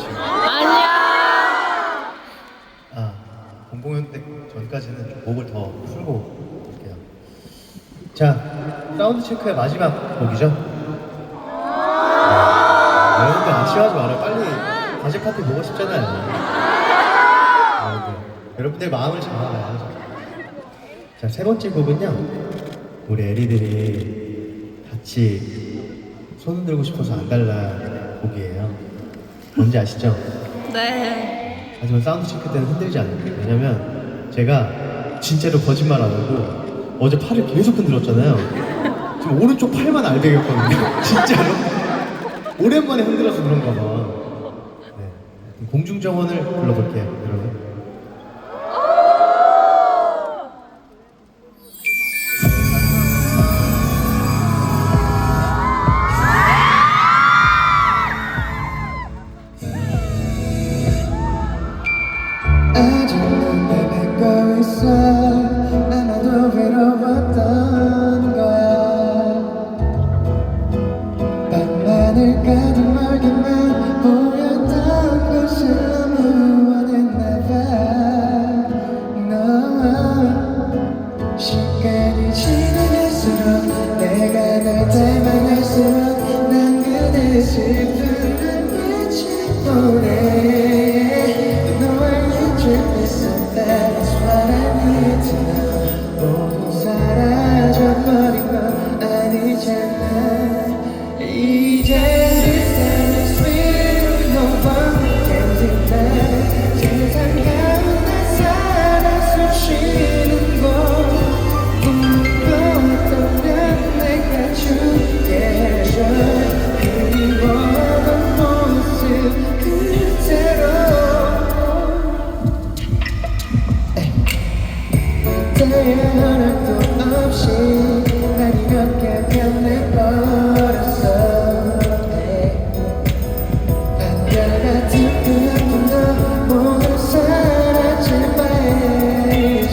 지금. 아니야. 아, 공공연 때 전까지는 좀 목을 더 풀고 올게요. 자, 사운드 체크의 마지막 곡이죠? 아, 여러분들 아쉬워하지 말아요. 빨리 다시 파티 보고 싶잖아요. 여러분들, 여러분들 마음을 잡아봐요. 자, 세 번째 곡은요. 우리 애리들이 같이 손 들고 싶어서 안 달라 곡이에요. 뭔지 아시죠? 네. 하지만 사운드 체크 때는 흔들지 않을게요. 왜냐면 제가 진짜로 거짓말 안 하고 어제 팔을 계속 흔들었잖아요. 지금 오른쪽 팔만 알배겼거든요. 진짜로. 오랜만에 흔들어서 그런가 봐. 네. 공중정원을 불러볼게요, 여러분. 아직 눈에 뱉고 있어 아마도 외로웠 그때의 허락도 없이 난 이렇게 변해버렸어. 한결같은 그 꿈도 모두 사라질 바에